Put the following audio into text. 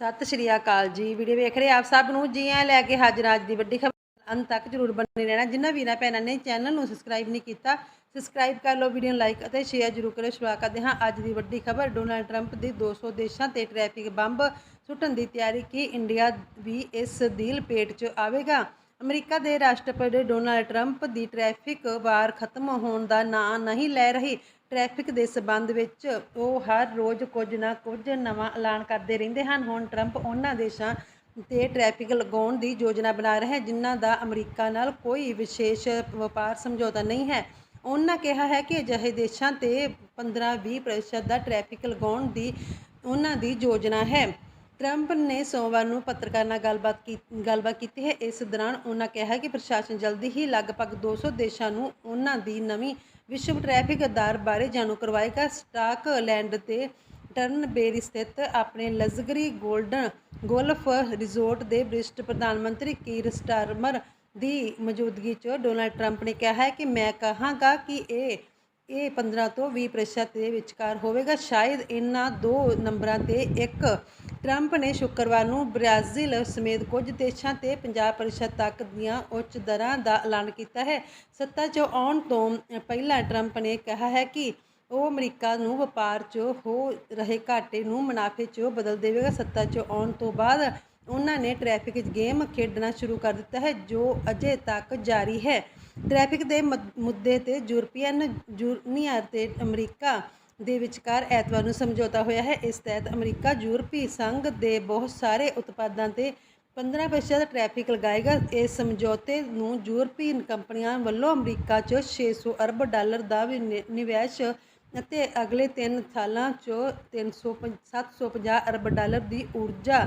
ਸਤਿ ਸ਼੍ਰੀ ਅਕਾਲ ਜੀ। ਵੀਡੀਓ ਵੇਖ ਰਹੇ ਆਪ ਸਭ ਨੂੰ? ਜੀ ਆਇਆਂ ਲੈ ਕੇ ਹਾਜ਼ਰ ਅੱਜ ਦੀ ਵੱਡੀ ਖਬਰ ਅੰਤ ਤੱਕ ਜਰੂਰ ਬਣੇ ਰਹਿਣਾ। ਜਿਨ੍ਹਾਂ ਵੀਰਾਂ ਭੈਣਾਂ ਨੇ ਚੈਨਲ ਨੂੰ ਸਬਸਕ੍ਰਾਈਬ ਨਹੀਂ ਕੀਤਾ ਸਬਸਕ੍ਰਾਈਬ ਕਰ ਲਓ ਵੀਡੀਓ ਨੂੰ ਲਾਈਕ ਅਤੇ ਸ਼ੇਅਰ ਜਰੂਰ ਕਰੋ ਸ਼ੁਰੂਆਤ ਕਰਦੇ ਹਾਂ ਅੱਜ ਦੀ ਵੱਡੀ ਖਬਰ। ਡੋਨਾਲਡ ਟਰੰਪ ਦੀ 200 ਦੇਸ਼ਾਂ ਤੇ ਟ੍ਰੈਫਿਕ ਬੰਬ ਸੁੱਟਣ ਦੀ ਤਿਆਰੀ। ਕੀ ਇੰਡੀਆ ਵੀ ਇਸ ਦੀ ਲਪੇਟ 'ਚ ਆਵੇਗਾ? ਅਮਰੀਕਾ ਦੇ ਰਾਸ਼ਟਰਪਤੀ ਡੋਨਾਲਡ ਟਰੰਪ ਦੀ ਟ੍ਰੈਫਿਕ ਵਾਰ ਖਤਮ ਹੋਣ ਦਾ ਨਾਂ ਨਹੀਂ ਲੈ ਰਹੀ। ਟ੍ਰੈਫਿਕ ਦੇ ਸਬੰਧ ਵਿੱਚ ਉਹ ਹਰ ਰੋਜ਼ ਕੁਝ ਨਾ ਕੁਝ ਨਵਾਂ ਐਲਾਨ ਕਰਦੇ ਰਹਿੰਦੇ ਹਨ। ਹੁਣ ਟਰੰਪ ਉਹਨਾਂ ਦੇਸ਼ਾਂ ਤੇ ਟ੍ਰੈਫਿਕ ਲਗਾਉਣ ਦੀ ਯੋਜਨਾ ਬਣਾ ਰਿਹਾ ਹੈ ਜਿਨ੍ਹਾਂ ਦਾ ਅਮਰੀਕਾ ਨਾਲ ਕੋਈ ਵਿਸ਼ੇਸ਼ ਵਪਾਰ ਸਮਝੌਤਾ ਨਹੀਂ ਹੈ। ਉਹਨਾਂ ਕਿਹਾ ਹੈ ਕਿ ਅਜਿਹੇ ਦੇਸ਼ਾਂ ਤੇ 15-20% ਦਾ ਟ੍ਰੈਫਿਕ ਲਗਾਉਣ ਦੀ ਉਹਨਾਂ ਦੀ ਯੋਜਨਾ ਹੈ। ਟਰੰਪ ਨੇ ਸੋਮਵਾਰ ਨੂੰ ਪੱਤਰਕਾਰਾਂ ਨਾਲ ਗੱਲਬਾਤ ਕੀ, ਗੱਲਬਾਤ ਕੀਤੀ ਹੈ। ਇਸ ਦੌਰਾਨ ਉਹਨਾਂ ਕਿਹਾ ਕਿ ਪ੍ਰਸ਼ਾਸਨ ਜਲਦੀ ਹੀ ਲਗਭਗ 200 ਦੇਸ਼ਾਂ ਨੂੰ ਉਹਨਾਂ ਦੀ ਨਵੀਂ ਵਿਸ਼ਵ ਟ੍ਰੈਫਿਕ ਅਧਾਰ ਬਾਰੇ ਜਾਣੂ ਕਰਵਾਏਗਾ। ਸਟਾਕਲੈਂਡ ਤੇ ਟਰਨਬੇਰੀ ਸਥਿਤ ਆਪਣੇ ਲਗਜ਼ਰੀ 골ਡਨ ਗੋਲਫ ਰਿਜ਼ੋਰਟ ਦੇ ਬ੍ਰਿਸਟ ਪ੍ਰਧਾਨ ਮੰਤਰੀ ਕੀਰ ਸਟਾਰਮਰ ਦੀ ਮੌਜੂਦਗੀ 'ਚ ਡੋਨਾਲਡ ਟਰੰਪ ਨੇ ਕਿਹਾ ਹੈ ਕਿ ਮੈਂ ਕਹਾਂਗਾ ਕਿ ਇਹ ਇਹ 15 ਤੋਂ 20 ਪ੍ਰਤੀਸ਼ਤ ਦੇ ਵਿਚਕਾਰ ਹੋਵੇਗਾ। ਸ਼ਾਇਦ ਇਹਨਾਂ ਦੋ ਨੰਬਰਾਂ ਤੇ ਇੱਕ ਟਰੰਪ ਨੇ ਸ਼ੁੱਕਰਵਾਰ ਨੂੰ ਬ੍ਰਾਜ਼ੀਲ ਸਮੇਤ ਕੁਝ ਦੇਸ਼ਾਂ ਤੇ 50 ਪ੍ਰਤੀਸ਼ਤ ਤੱਕ ਦੀਆਂ ਉੱਚ ਦਰਾਂ ਦਾ ਐਲਾਨ ਕੀਤਾ ਹੈ। ਸੱਤਾ 'ਚ ਆਉਣ ਤੋਂ ਪਹਿਲਾਂ ਟਰੰਪ ਨੇ ਕਿਹਾ ਹੈ ਕਿ ਉਹ ਅਮਰੀਕਾ ਨੂੰ ਵਪਾਰ 'ਚ ਹੋ ਰਹੇ ਘਾਟੇ ਨੂੰ ਮੁਨਾਫੇ 'ਚ ਬਦਲ ਦੇਵੇਗਾ। ਸੱਤਾ 'ਚ ਆਉਣ ਤੋਂ ਬਾਅਦ ਉਹਨਾਂ ਨੇ ਟ੍ਰੈਫਿਕ ਗੇਮ ਖੇਡਣਾ ਸ਼ੁਰੂ ਕਰ ਦਿੱਤਾ ਹੈ, ਜੋ ਅਜੇ ਤੱਕ ਜਾਰੀ ਹੈ। ਟ੍ਰੈਫਿਕ ਦੇ ਮਦ- ਮੁੱਦੇ ਤੇ ਯੂਰਪੀਅਨ ਯੂਨੀਅਨ ਅਤੇ ਅਮਰੀਕਾ ਦੇ ਵਿਚਕਾਰ ਐਤਵਾਰ ਨੂੰ ਸਮਝੌਤਾ ਹੋਇਆ ਹੈ। ਇਸ ਤਹਿਤ ਅਮਰੀਕਾ ਯੂਰਪੀ ਸੰਘ ਦੇ ਬਹੁਤ ਸਾਰੇ ਉਤਪਾਦਾਂ ਤੇ 15% ਟ੍ਰੈਫਿਕ ਲਗਾਏਗਾ। ਇਸ ਸਮਝੌਤੇ ਨੂੰ ਯੂਰਪੀਅਨ ਕੰਪਨੀਆਂ ਵੱਲੋਂ ਅਮਰੀਕਾ 'ਚ 600 ਅਰਬ ਡਾਲਰ ਦਾ ਵੀ ਨਿ- ਨਿਵੇਸ਼ ਅਤੇ ਅਗਲੇ 3 ਸਾਲਾਂ 'ਚ 300 750 ਅਰਬ ਡਾਲਰ ਦੀ ਊਰਜਾ